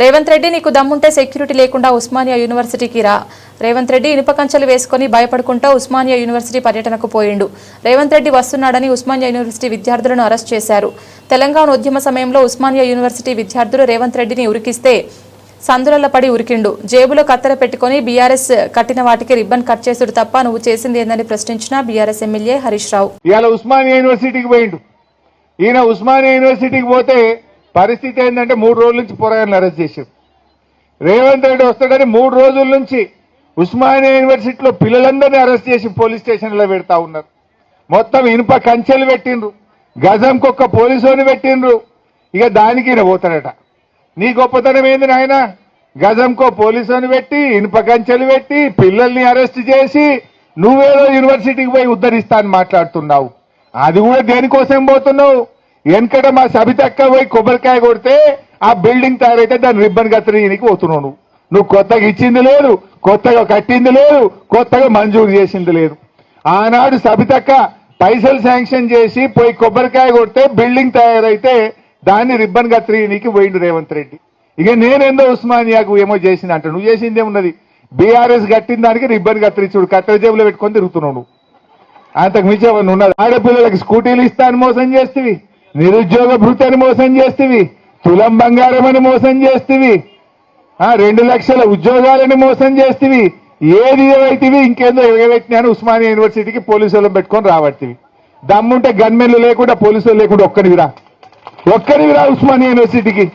రేవంత్ రెడ్డి నీకు దమ్ముంటే సెక్యూరిటీ లేకుండా ఉస్మానియా యూనివర్సిటీకి రా. రేవంత్ రెడ్డి ఇనుప కంచెలు వేసుకొని భయపడుకుంటూ ఉస్మానియా యూనివర్సిటీ పర్యటనకు పోయిండు. రేవంత్ రెడ్డి వస్తున్నాడని ఉస్మానియా యూనివర్సిటీ విద్యార్థులను అరెస్ట్ చేశారు. తెలంగాణ ఉద్యమ సమయంలో ఉస్మానియా యూనివర్సిటీ విద్యార్థులు రేవంత్ రెడ్డిని ఉరికిస్తే సందులలో పడి ఉరికిండు. జేబులో కత్తెర పెట్టుకొని బీఆర్ఎస్ కట్టిన వాటికి రిబ్బన్ కట్ చేసుడు తప్ప నువ్వు చేసింది ఏందని ప్రశ్నించిన బీఆర్ఎస్ ఎమ్మెల్యే హరీష్ రావు. ఇవాళ ఉస్మానియా యూనివర్సిటీకి పోయిండు. ఈయన ఉస్మానియా యూనివర్సిటీకి పోతే పరిస్థితి ఏంటంటే మూడు రోజుల నుంచి పోరాయాలను అరెస్ట్ చేశారు. రేవంత్ రెడ్డి వస్తాడని మూడు రోజుల నుంచి ఉస్మానియా యూనివర్సిటీలో పిల్లలందరినీ అరెస్ట్ చేసి పోలీస్ స్టేషన్లో పెడతా ఉన్నారు. మొత్తం ఇనుప కంచెలు పెట్టిండ్రు. గజంకొక్క పోలీసుని పెట్టిండ్రు. ఇక దానికి పోతాడట. నీ గొప్పతనం ఏంది నాయన? గజంకో పోలీసుని పెట్టి ఇనుప కంచెలు పెట్టి పిల్లల్ని అరెస్ట్ చేసి నువ్వేదో యూనివర్సిటీకి పోయి ఉద్ధరిస్తా అని మాట్లాడుతున్నావు. అది కూడా దేనికోసం పోతున్నావు? వెనకట మా సబితక్క పోయి కొబ్బరికాయ కొడితే ఆ బిల్డింగ్ తయారైతే దాని రిబ్బన్ కత్తిరీనికి పోతున్నావు నువ్వు. నువ్వు కొత్తగా ఇచ్చింది లేదు కొత్తగా కట్టింది లేదు కొత్తగా మంజూరు చేసింది లేదు. ఆనాడు సబితక్క పైసలు శాంక్షన్ చేసి పోయి కొబ్బరికాయ కొడితే బిల్డింగ్ తయారైతే దాన్ని రిబ్బన్ కత్తిరీనికి పోయిండు రేవంత్ రెడ్డి. ఇక నేనేందో ఉస్మానియాకు ఏమో చేసింది అంట. నువ్వు చేసింది ఏమున్నది? బీఆర్ఎస్ కట్టిన దానికి రిబ్బన్ కత్తిరించుడు కత్తెర జేబులో పెట్టుకొని తిరుగుతున్నావు నువ్వు. అంతకు మించి ఉన్నది? ఆడపిల్లలకి స్కూటీలు ఇస్తాను మోసం చేస్తేవి. నిరుద్యోగ భృతని మోసం చేస్తేవి. తులం బంగారం అని మోసం చేస్తేవి. ఆ రెండు లక్షల ఉద్యోగాలని మోసం చేస్తేవి. ఏది ఏవైతివి ఇంకేందో ఎగబెట్టినాను ఉస్మానియా యూనివర్సిటీకి పోలీసులు పెట్టుకొని రాబట్టివి. దమ్ముంటే గన్మెన్లు లేకుండా పోలీసులు లేకుండా ఒక్కడివిరా. ఒక్కడివిరా ఉస్మానియా యూనివర్సిటీకి.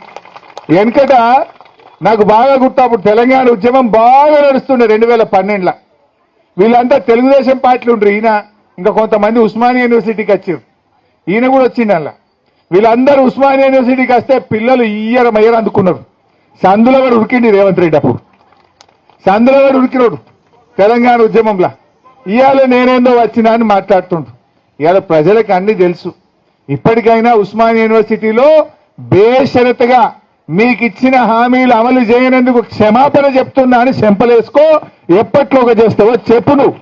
వెనకట నాకు బాగా గుర్తు అప్పుడు తెలంగాణ ఉద్యమం బాగా నడుస్తుండే రెండు వేల పన్నెండులో. వీళ్ళంతా తెలుగుదేశం పార్టీలు ఉండరు ఈయన. ఇంకా కొంతమంది ఉస్మానియా యూనివర్సిటీకి వచ్చారు. ఈయన కూడా వచ్చిండు అలా వీళ్ళందరూ ఉస్మానియా యూనివర్సిటీకి వస్తే పిల్లలు ఇయ్యర మయ్యర అందుకున్నారు. సందులో కూడా ఉరికిండి రేవంత్ రెడ్డి అప్పుడు. సందులో కూడా ఉరికినోడు తెలంగాణ ఉద్యమంలో. ఇవాళ నేనేందో వచ్చినా అని మాట్లాడుతుండు. ఇవాళ ప్రజలకు అన్ని తెలుసు. ఇప్పటికైనా ఉస్మానియా యూనివర్సిటీలో బేషరతగా మీకు ఇచ్చిన హామీలు అమలు చేయనందుకు క్షమాపణ చెప్తున్నా అని చెంపలేసుకో ఎప్పట్లో ఒక చేస్తావో చెప్పు నువ్వు.